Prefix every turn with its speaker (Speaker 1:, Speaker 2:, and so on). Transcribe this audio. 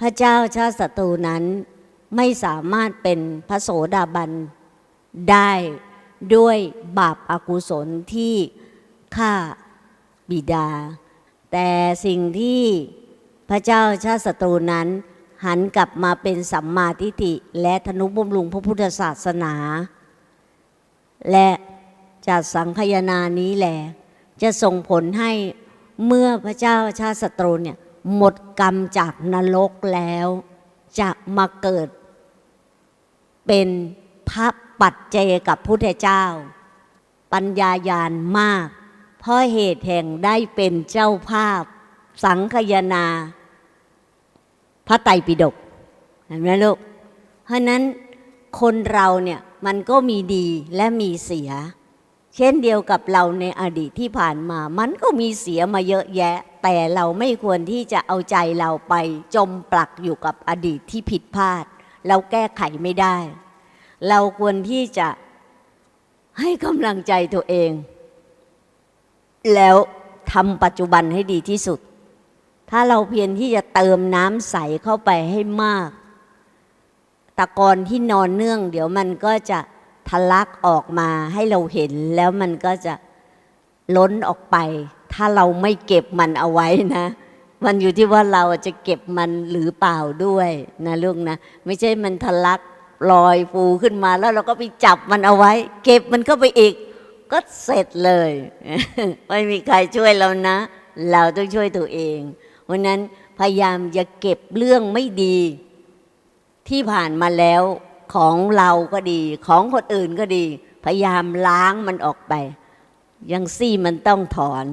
Speaker 1: พระเจ้าชาติศัตรูนั้นไม่สามารถเป็นพระโสดาบันได้ด้วยบาปอากุศลที่ฆ่าบิดา แต่สิ่งที่พระเจ้าชาติศัตรูนั้น หันกลับมาเป็นสัมมาทิฏฐิและธนุบำรุงพระพุทธศาสนา และจัดสังคายนานี้แหละจะส่งผลให้เมื่อพระเจ้าชาติศัตรูเนี่ย หมดกรรมจากนรกแล้ว จะมาเกิด เป็นพระปัจเจกับพุทธเจ้า ปัญญายาณมาก เพราะเหตุแห่งได้เป็นเจ้าภาพ สังคยนา พระไตรปิฎกเห็นไหมลูก เพราะนั้นคนเราเนี่ยมันก็มีดีและมีเสีย เช่นเดียวกับเราในอดีตที่ผ่านมา มันก็มีเสียมาเยอะแยะ แต่เราไม่ควรที่จะเอาใจเราไปจมปลักอยู่กับอดีตที่ผิดพลาด เราแก้ไขไม่ได้ เราควรที่จะให้กำลังใจตัวเอง แล้วทำปัจจุบันให้ดีที่สุด ถ้าเราเพียรที่จะเติมน้ำใสเข้าไปให้มาก ตะกอนที่นอนเนื่อง เดี๋ยวมันก็จะทะลักออกมาให้เราเห็นแล้วมันก็จะล้นออกไป ถ้าเราไม่เก็บมันเอาไว้นะ มันอยู่ที่ว่าเราจะเก็บมันหรือเปล่าด้วยนะลูกนะ ไม่ใช่มันทะลักลอยฟูขึ้นมาแล้วเราก็ไปจับมันเอาไว้ เก็บมันก็ไปอีก ก็เสร็จเลย ไม่มีใครช่วยเรานะ เราต้องช่วยตัวเองเพราะนั้นพยายามอย่าเก็บเรื่องไม่ดี ที่ผ่านมาแล้วของเราก็ดี ของคนอื่นก็ดี พยายามล้างมันออกไป ยังซี่มันต้องถอน